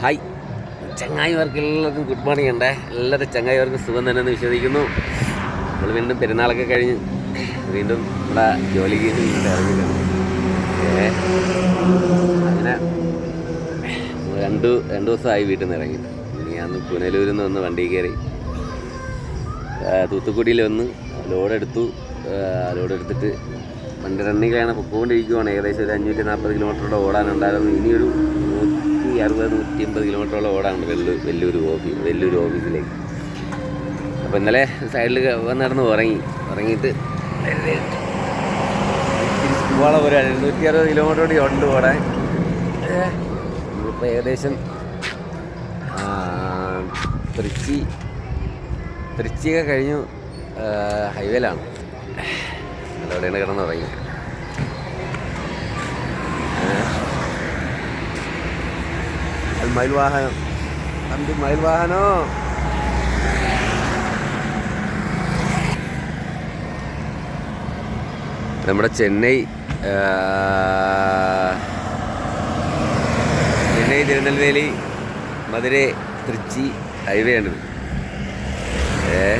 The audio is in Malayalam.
ഹായ്. ചങ്ങായിമാർക്ക് എല്ലാവർക്കും ഗുഡ് മോർണിംഗ് ഉണ്ടേ എല്ലാവരും ചങ്ങായിമാർക്ക് സുഖം തന്നെ എന്ന് വിശ്വസിക്കുന്നു. നമ്മൾ വീണ്ടും പെരുന്നാളൊക്കെ കഴിഞ്ഞ് വീണ്ടും നമ്മുടെ ജോലിക്ക് വീണ്ടും ഇറങ്ങിയിട്ടുണ്ട്. അങ്ങനെ രണ്ട് രണ്ട് ദിവസമായി വീട്ടിൽ നിന്ന് ഇറങ്ങി. അന്ന് പുനലൂരിൽ നിന്ന് വന്ന് വണ്ടി കയറി തൂത്തുക്കുടിയിൽ വന്ന് ലോഡെടുത്തു ലോഡെടുത്തിട്ട് വണ്ടി റണ്ണിങ്ങിലാണ് പൊക്കോണ്ടിരിക്കുവാണ് ഏകദേശം ഒരു അഞ്ഞൂറ്റി നാൽപ്പത് കിലോമീറ്ററോടെ ഓടാനുണ്ടായിരുന്നു. ഇനിയൊരു നൂറ്റി അറുപത് നൂറ്റി അമ്പത് കിലോമീറ്ററോളം ഓടാനുണ്ട് വലിയ വലിയൊരു ഓഫീസ് വലിയൊരു ഓഫീസിലേക്ക്. അപ്പോൾ ഇന്നലെ സൈഡിൽ വന്നിടന്ന് ഉറങ്ങി. ഉറങ്ങിയിട്ട് പോകാനുള്ള ഒരു എഴുന്നൂറ്റി അറുപത് കിലോമീറ്റർ കൂടി ഉണ്ട് ഓടാൻ നമ്മളിപ്പോൾ ഏകദേശം തൃച്ചി തൃച്ചിയൊക്കെ കഴിഞ്ഞു ഹൈവേയിലാണ്. അതോടെയാണ് കിടന്ന് മയിൽ വാഹനം. തമ്പി മയിൽ വാഹനോ? നമ്മുടെ ചെന്നൈ ചെന്നൈ തിരുനെൽവേലി മധുരൈ തൃച്ചി ഹൈവേ ആണ്. ഏ?